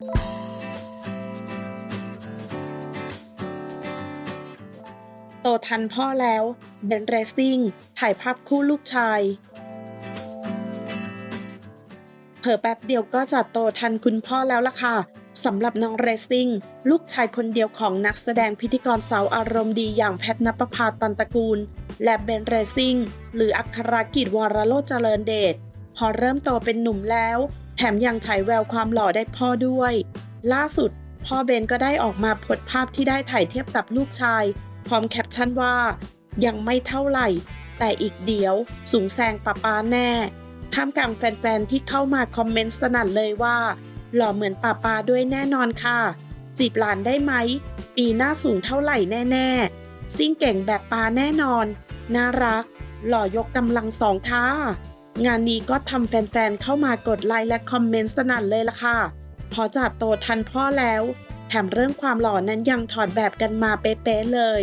โตทันพ่อแล้วเบนเรสซิ่งถ่ายภาพคู่ลูกชาย เผอแป๊บเดียวก็จะโตทันคุณพ่อแล้วล่ะค่ะสำหรับน้องเรซซิ่งลูกชายคนเดียวของนักแสดงพิธีกรสาวอารมณ์ดีอย่างแพทนปภาตันตระกูล และเบนเรซซิ่งหรืออัครกิจวรโรจเจริญเดชพอเริ่มโตเป็นหนุ่มแล้ว แถมยังฉายแววความหล่อได้พ่อด้วย ล่าสุด พ่อเบนก็ได้ออกมาโพสภาพที่ได้ถ่ายเทียบกับลูกชาย พร้อมแคปชั่นว่า ยังไม่เท่าไหร่ แต่อีกเดียว สูงแซงป้าป้าแน่ท่ามกลางแฟนๆที่เข้ามาคอมเมนต์สนั่นเลยว่า หล่อเหมือนป้าปาด้วยแน่นอนค่ะ จีบหลานได้ไหม ปีหน้าสูงเท่าไหร่แน่ๆ ซิ่งเก่งแบบปาแน่นอน น่ารัก หล่อยกกำลังสองค่ะ งานนี้ก็ทำแฟนๆ เข้ามากดไลค์และคอมเมนต์สนั่นเลยล่ะค่ะ พอจัดโตทันพ่อแล้ว แถมเรื่องความหล่อนั้นยังถอดแบบกันมาเป๊ะๆเลย